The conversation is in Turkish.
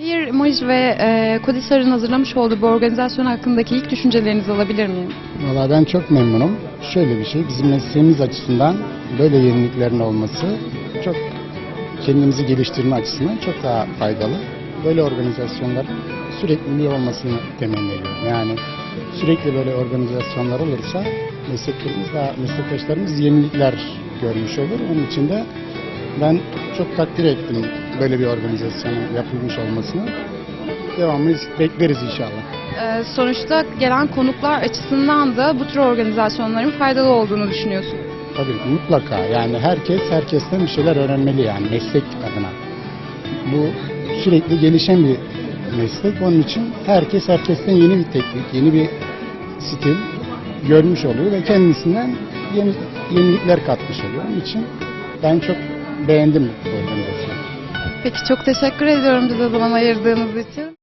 Hair Emoji ve e, Kodisar'ın hazırlamış olduğu bu organizasyon hakkındaki ilk düşüncelerinizi alabilir miyim? Valla ben çok memnunum. Şöyle bir şey, bizim mesleğimiz açısından böyle yeniliklerin olması çok kendimizi geliştirme açısından çok daha faydalı. Böyle organizasyonlar sürekli olmasını temenni ediyorum. Yani sürekli böyle organizasyonlar olursa mesleklerimiz daha, meslektaşlarımız yenilikler görmüş olur. Onun için de ben çok takdir ettim böyle bir organizasyonun yapılmış olmasını. Devamını bekleriz inşallah. E, sonuçta gelen konuklar açısından da bu tür organizasyonların faydalı olduğunu düşünüyorsun. Tabii mutlaka yani herkes herkesten bir şeyler öğrenmeli yani meslek adına. Bu sürekli gelişen bir meslek. Onun için herkes herkesten yeni bir teknik, yeni bir stil görmüş oluyor ve kendisinden yeni yenilikler katmış oluyor. Onun için ben çok beğendim bu organizasyonu. Peki çok teşekkür ediyorum bize zaman ayırdığınız için.